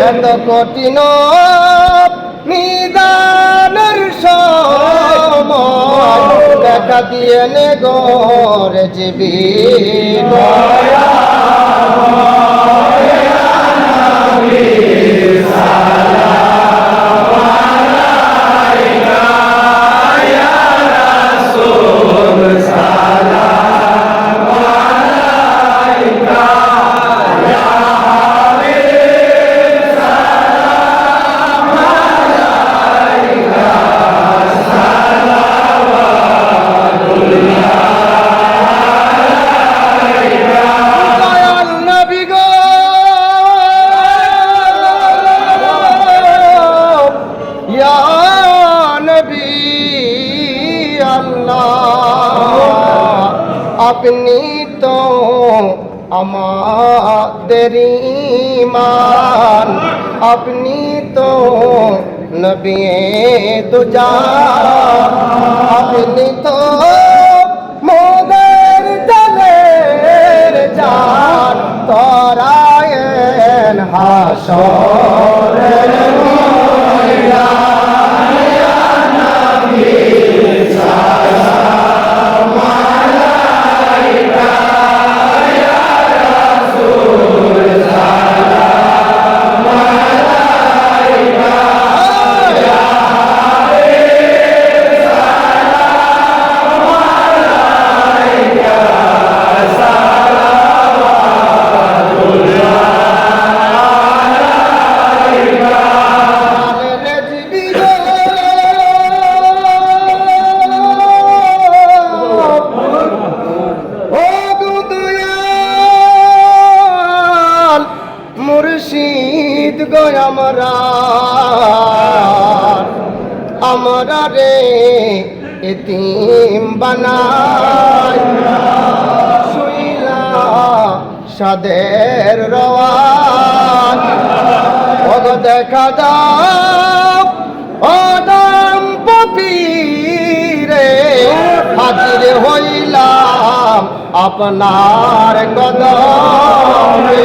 এত কঠিন নিদানের দেখা দিয়ে নে গরে জীবী। আপনি তো আমাদের ইমান। আপনি তো নবী দুজা। আপনি তো মোদের দলের জান। তরায়েন হাসরের মুর্শিদ গো আমরা। আমরা রে এতিম বানাই। শুইলা সাদের রওয়ান ভগ দেখা দাও, অদম পপীরে। হাজির হইলাম আপনার কদমে।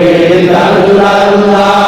Abdullah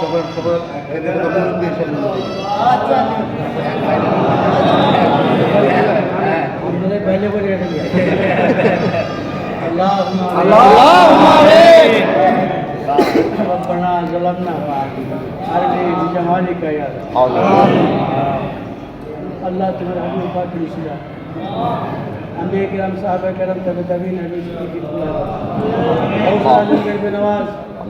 সবার সবার पहले बोले रब्बना ज़लमना अरे जमाली का यार अल्लाह तुम्हारा हमें पाक निशिया अंबे करम साहब करम तबे तबीन हमें शुक्र की नवाज़।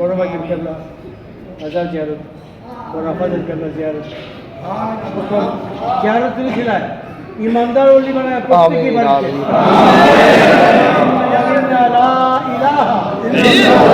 বড় বাগির কেল্লা রাজা জিয়ারত বড় আফাজের কেল্লা জিয়ারত প্রথম জিয়ারত তিনি ছিলেন ইমানদার অলি মানে প্রত্যেকই آمين বাড়িতে آمين লা ইলাহা ইল্লাল্লাহ